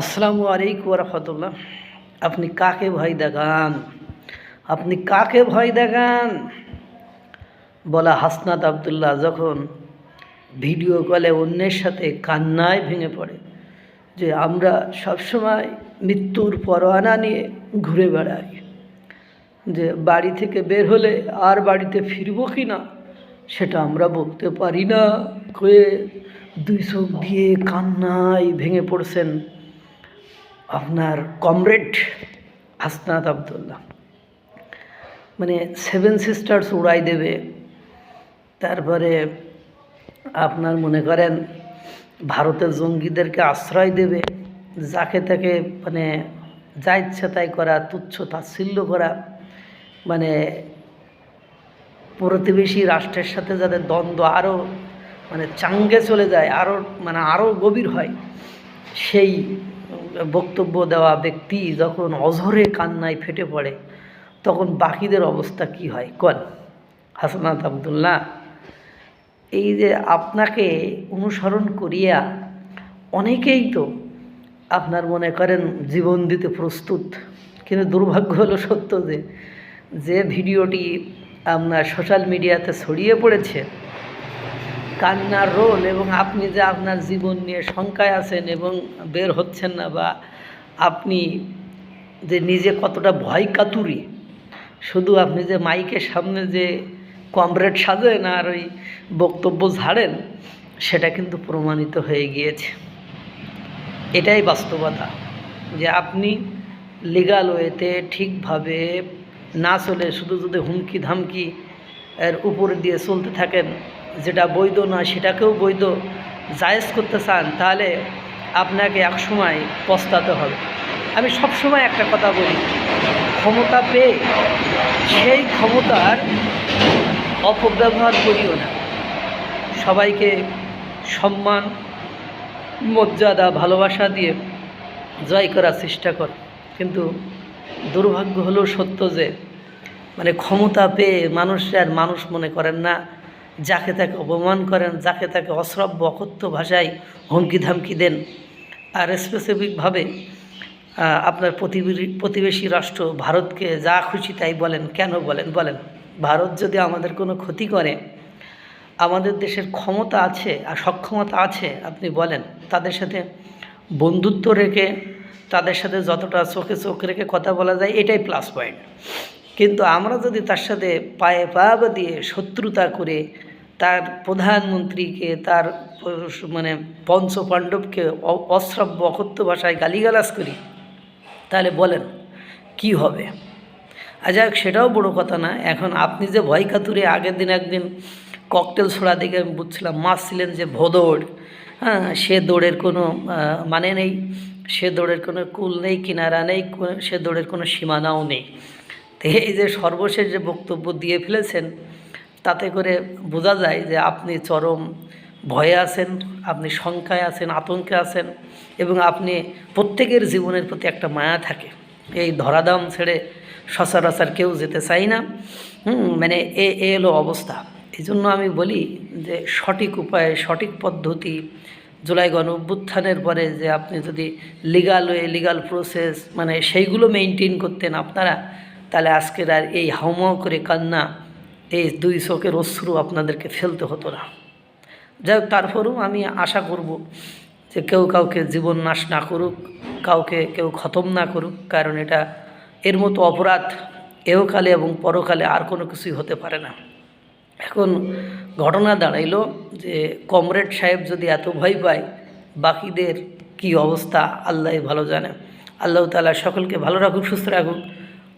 আসসালামু আলাইকুম রহমতুল্লাহ। আপনি কাকে ভয় দেখান? আপনি কাকে ভয় দেখান? বলা হাসনাত আবদুল্লাহ যখন ভিডিও কলে অন্যের সাথে কান্নায় ভেঙে পড়ে যে আমরা সবসময় মৃত্যুর পরোয়ানা নিয়ে ঘুরে বেড়াই, যে বাড়ি থেকে বের হলে আর বাড়িতে ফিরবো কি না, সেটা আমরা বলতে পারি না। কয়ে দুই চোখ দিয়ে কান্নায় ভেঙে পড়ছেন আপনার কমরেড হাসনাত আবদুল্লাহ। মানে সেভেন সিস্টার্স উড়াই দেবে। তারপরে আপনার মনে করেন ভারতের জঙ্গিদেরকে আশ্রয় দেবে। যাকে তাকে মানে যা ইচ্ছা তাই করা, তুচ্ছ তাচ্ছিল্য করা। মানে প্রতিবেশী রাষ্ট্রের সাথে যাদের দ্বন্দ্ব আরও মানে চাঙ্গে চলে যায় আরও মানে আরও গভীর হয়, সেই বক্তব্য দেওয়া ব্যক্তি যখন অঝরে কান্নায় ফেটে পড়ে, তখন বাকিদের অবস্থা কি হয়? কন? হাসনাত আবদুল্লাহ, এই যে আপনাকে অনুসরণ করিয়া অনেকেই তো আপনার মনে করেন জীবন দিতে প্রস্তুত, কিন্তু দুর্ভাগ্য হলো সত্য যে যে ভিডিওটি আপনার সোশ্যাল মিডিয়াতে ছড়িয়ে পড়েছে কান্নার রোল এবং আপনি যে আপনার জীবন নিয়ে শঙ্কায় আছেন এবং বের হচ্ছেন না বা আপনি যে নিজে কতটা ভয় কাতুরি, শুধু আপনি যে মাইকের সামনে যে কমরেড সাজেন আর ওই বক্তব্য ঝাড়েন, সেটা কিন্তু প্রমাণিত হয়ে গিয়েছে। এটাই বাস্তবতা যে আপনি লিগাল ওয়েতে ঠিকভাবে না চলে শুধু যদি হুমকি ধামকি এর উপরে দিয়ে চলতে থাকেন যেটা বৈধ না, সেটাকেও বৈধ জায়েজ করতে চান, তাহলে আপনাকে একসময় পস্তাতে হবে। আমি সবসময় একটা কথা বলি, ক্ষমতা পেয়ে সেই ক্ষমতার অপব্যবহার করিও না। সবাইকে সম্মান, মর্যাদা, ভালোবাসা দিয়ে জয় করার চেষ্টা কর। কিন্তু দুর্ভাগ্য হলো সত্য যে মানে ক্ষমতা পেয়ে মানুষ আর মানুষ মনে করেন না যাকে তাকে অপমান করেন, যাকে তাকে অশ্রাব্য, অকথ্য ভাষায় হুমকি ধামকি দেন। আর স্পেসিফিকভাবে আপনার প্রতিবেশী প্রতিবেশী রাষ্ট্র ভারতকে যা খুশি তাই বলেন। কেন বলেন? বলেন, ভারত যদি আমাদের কোনো ক্ষতি করে, আমাদের দেশের ক্ষমতা আছে আর সক্ষমতা আছে, আপনি বলেন, তাদের সাথে বন্ধুত্ব রেখে, তাদের সাথে যতটা চোখে চোখ রেখে কথা বলা যায়, এটাই প্লাস পয়েন্ট কিন্তু আমরা যদি তার সাথে পায়ে পা দিয়ে শত্রুতা করে তার প্রধানমন্ত্রীকে, তার মানে পঞ্চ পাণ্ডবকে অশ্রাব্য অকথ্য ভাষায় গালিগালাজ করি, তাহলে বলেন, কি হবে? যাক সেটাও বড় কথা না। এখন আপনি যে ভয় কাতুরে আগের দিন একদিন ককটেল ছোড়া দেখে আমি বুঝছিলাম, মারছিলেন যে ভোদৌড় হ্যাঁ সে দৌড়ের কোনো মানে নেই, সে দৌড়ের কোনো কুল নেই, কিনারা নেই সে দৌড়ের কোনো সীমানাও নেই। তো এই যে সর্বশেষ যে বক্তব্য দিয়ে ফেলেছেন, তাতে করে বোঝা যায় যে আপনি চরম ভয়ে আছেন, আপনি শঙ্কায় আছেন, আতঙ্কে আছেন এবং আপনি প্রত্যেকের জীবনের প্রতি একটা মায়া থাকে। এই ধরাধাম ছেড়ে সচরাচর কেউ যেতে চাই না। মানে এ এ এলো অবস্থা। এই জন্য আমি বলি যে সঠিক উপায়ে, সঠিক পদ্ধতি জুলাই গণ অভ্যুত্থানের পরে যে আপনি যদি লিগাল ওয়ে লিগাল প্রসেস মানে সেইগুলো মেনটেন করতেন আপনারা তাহলে আজকের আর এই হাউমাউ করে কান্না, এই দুই চোখের অশ্রু আপনাদেরকে ফেলতে হতো না। যাই হোক, তারপরেও আমি আশা করব যে কেউ কাউকে জীবন নাশ না করুক, কাউকে কেউ খতম না করুক, কারণ এটা এর মতো অপরাধ এহকালে এবং পরকালে আর কোনো কিছুই হতে পারে না। এখন ঘটনা দাঁড়াইলো যে কমরেড সাহেব যদি এত ভয় পায়, বাকিদের কি অবস্থা আল্লাহ ভালো জানে। আল্লাহ তালা সকলকে ভালো রাখুক, সুস্থ রাখুক।